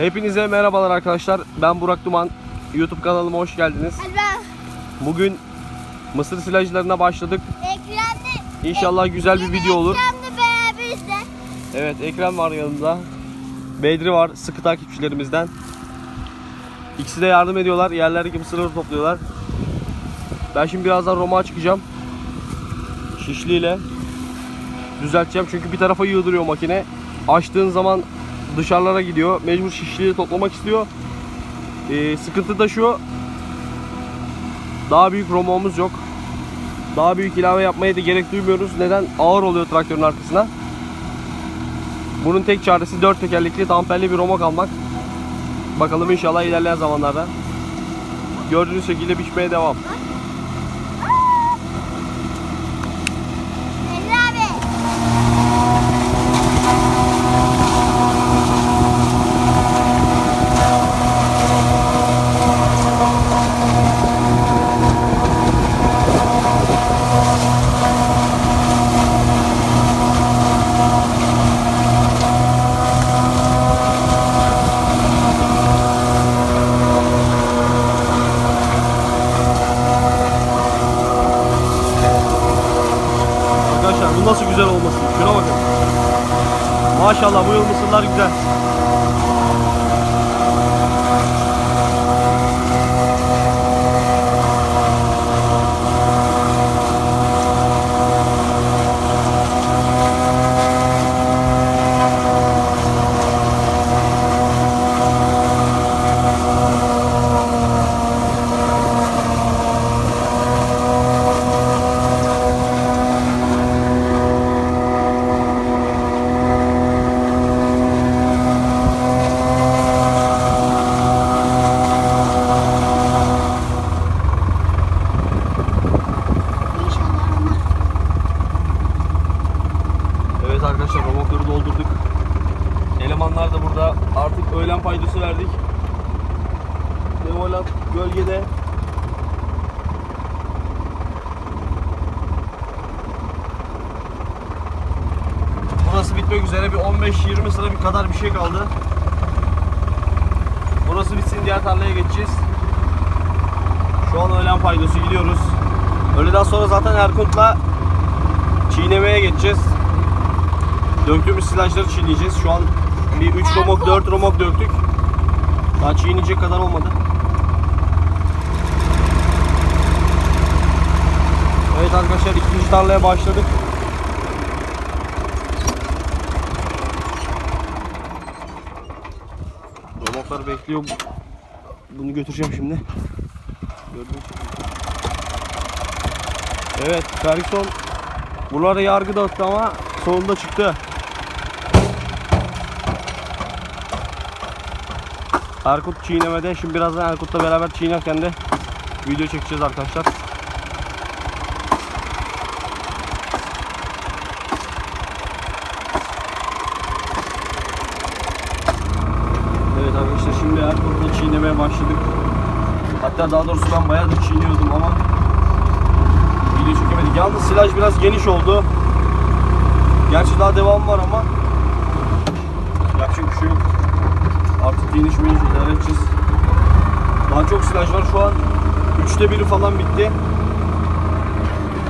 Hepinize merhabalar arkadaşlar. Ben Burak Duman. YouTube kanalıma hoş geldiniz. Bugün mısır silajlarına başladık. Ekrem'le İnşallah güzel bir video olur. Ekrem'le beraberiz de. Evet Ekrem var yanımda. Bedri var sıkı takipçilerimizden. İkisi de yardım ediyorlar. Yerlerdeki mısırları topluyorlar. Ben şimdi birazdan Roma çıkacağım. Şişliyle düzelteceğim çünkü bir tarafa yığdırıyor makine. Açtığın zaman dışarılara gidiyor. Mecbur şişliği toplamak istiyor. Ee, sıkıntı da şu. Daha büyük romamız yok. Daha büyük ilave yapmaya da gerek duymuyoruz. Neden? Ağır oluyor traktörün arkasına. Bunun tek çaresi dört tekerlekli damperli bir romok almak. Bakalım inşallah ilerleyen zamanlarda. Gördüğünüz şekilde biçmeye devam. Emre abi. Arkadaşlar bu nasıl güzel olmasın. Şuna bakın. Maşallah bu güzel. Romokları doldurduk. Elemanlar da burada. Artık öğlen paydası verdik. Devolat gölgede. Burası bitmek üzere bir 15-20 sıra bir kadar bir şey kaldı. Burası bitsin diğer tarlaya geçeceğiz. Şu an öğlen paydası gidiyoruz. Öğleden sonra zaten Erkunt'la çiğnemeye geçeceğiz. Döktüğümüz silajları çiğneyeceğiz. Şu an bir 3 romok 4 romok döktük. Daha çiğneyecek kadar olmadı. Evet arkadaşlar ikinci tarlaya başladık. Romoklar bekliyor. Bunu götüreceğim şimdi. Gördüğünüz gibi. Evet, Ferguson buralara yargı dağıttı ama sonunda çıktı. Erkut çiğnemede. Şimdi birazdan Erkut'la beraber çiğnerken de video çekeceğiz arkadaşlar. Evet arkadaşlar şimdi Erkut'la çiğnemeye başladık. Hatta daha doğrusu ben bayağıdır çiğniyordum ama video çekemedik. Yalnız silaj biraz geniş oldu. Gerçi daha devam var ama yapacak bir şey yok. Artık geniş mi idare edeceğiz. Daha çok silaj var. Şu an üçte biri falan bitti.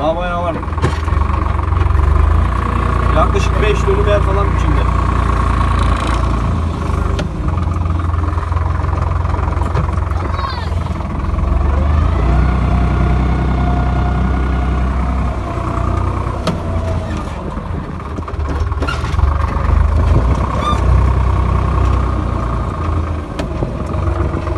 Daha bayağı var. Yaklaşık 5 dönüm yer falan içinde.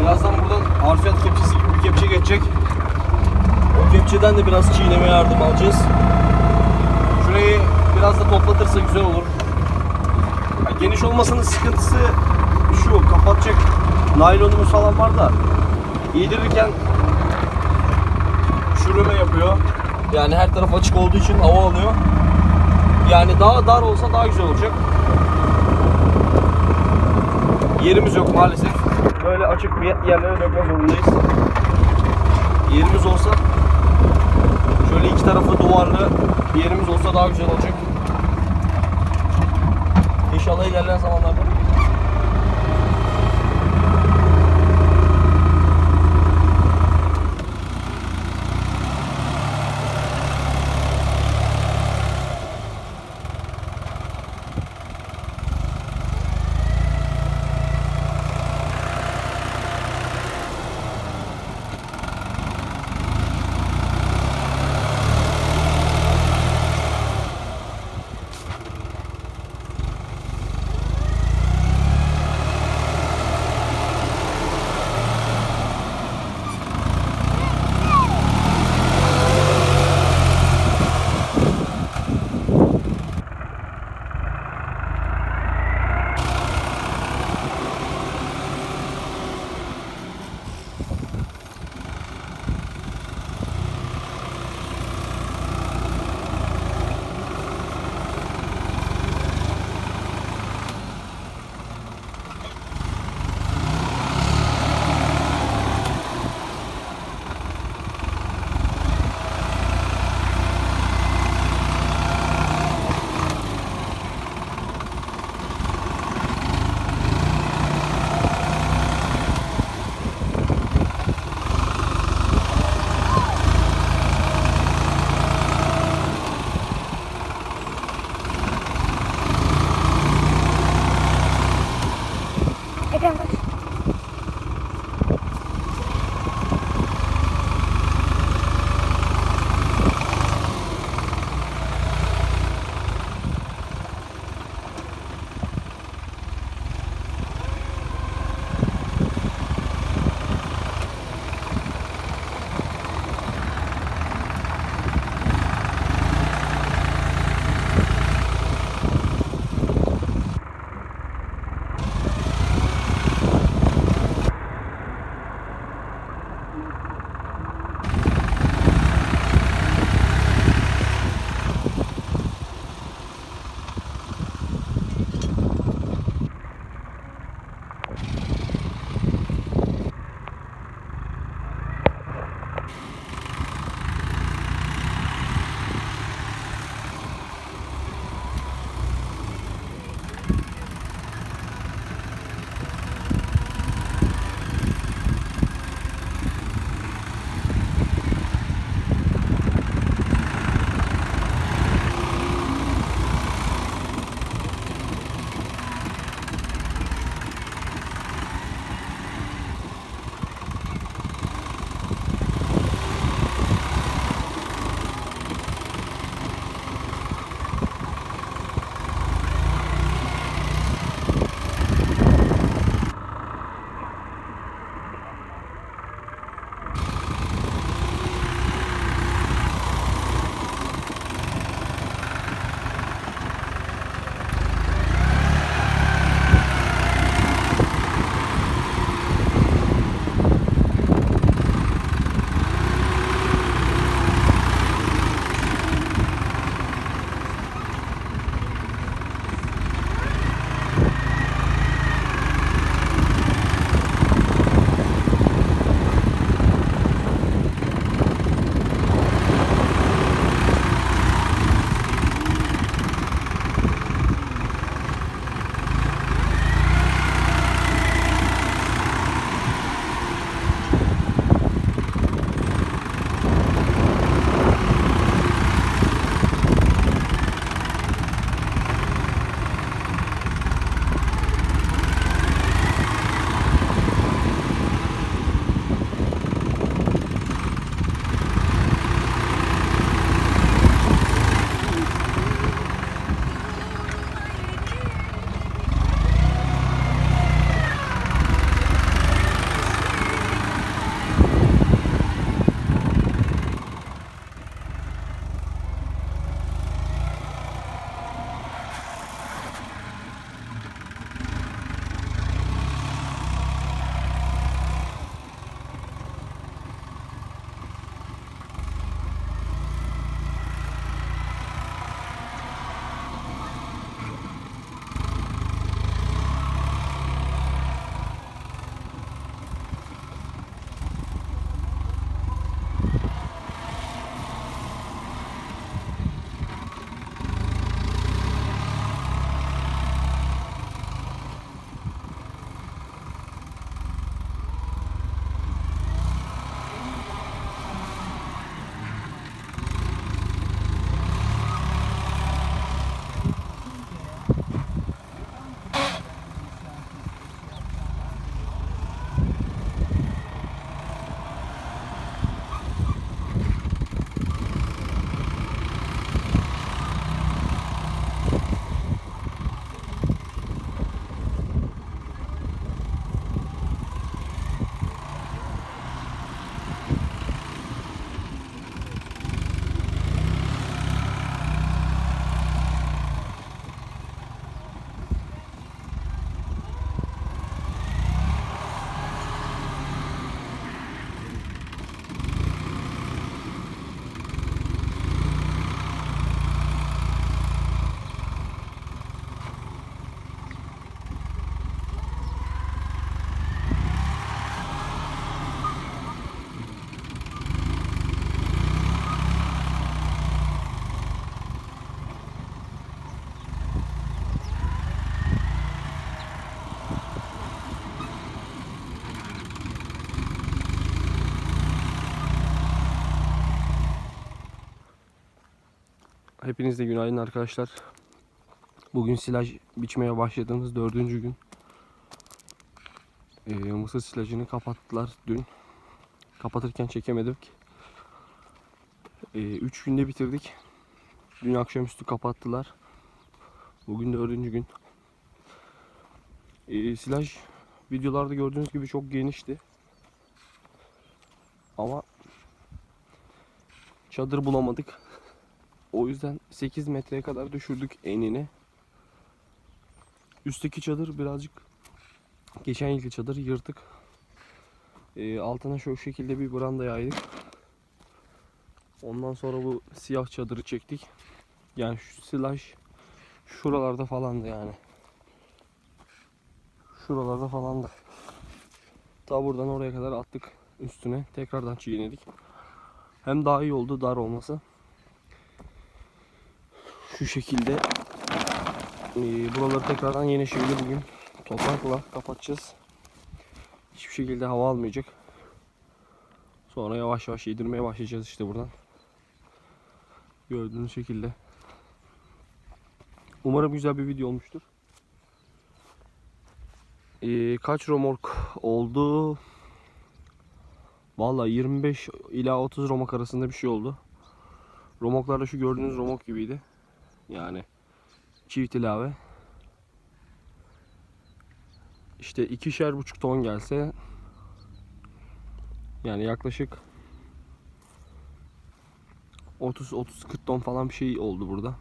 Birazdan buradan arfiyat kepçesi gibi bir kepçe geçecek. Kepçeden de biraz çiğneme yardım alacağız. Şurayı biraz da toplatırsa güzel olur. Ya geniş olmasının sıkıntısı şu, kapatacak naylonumuz falan var da yedirirken çürüme yapıyor. Yani her taraf açık olduğu için hava alıyor. Yani daha dar olsa daha güzel olacak. Yerimiz yok maalesef. Böyle açık bir yerlere dökme zorundayız. Yerimiz olsa şöyle iki tarafı duvarlı bir yerimiz olsa daha güzel olacak. İnşallah ilerleyen zamanlarda Hepinize günaydın arkadaşlar. Bugün silaj biçmeye başladığımız dördüncü gün. Ee, mısır silajını kapattılar dün. Kapatırken çekemedik. Ee, üç günde bitirdik. Dün akşamüstü kapattılar. Bugün dördüncü gün. Ee, silaj videolarda gördüğünüz gibi çok genişti. Ama çadır bulamadık. O yüzden 8 metreye kadar düşürdük enini. Üstteki çadır birazcık geçen yılki çadır yırtık. Ee, altına şu şekilde bir branda yaydık. Ondan sonra bu siyah çadırı çektik. Yani şu silaj şuralarda falandı yani. Şuralarda falandı. Ta buradan oraya kadar attık üstüne. Tekrardan çiğnedik. Hem daha iyi oldu dar olması. Şu şekilde ee, buraları tekrardan yeni şimdi bugün toprakla kapatacağız. Hiçbir şekilde hava almayacak. Sonra yavaş yavaş yedirmeye başlayacağız işte buradan. Gördüğünüz şekilde. Umarım güzel bir video olmuştur. Ee, kaç romork oldu? Vallahi 25 ila 30 romok arasında bir şey oldu. Romoklar da şu gördüğünüz romok gibiydi. Yani çift ilave. İşte ikişer buçuk ton gelse yani yaklaşık 30-30-40 ton falan bir şey oldu burada.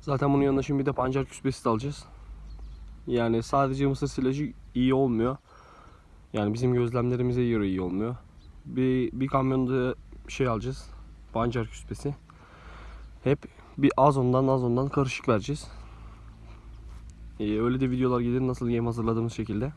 Zaten bunun yanında şimdi bir de pancar küspesi de alacağız. Yani sadece mısır silajı iyi olmuyor. Yani bizim gözlemlerimize göre iyi olmuyor. Bir, bir kamyonda şey alacağız. Pancar küspesi. Hep bir az ondan az ondan karışık vereceğiz. Ee, öyle de videolar gelir nasıl yem hazırladığımız şekilde.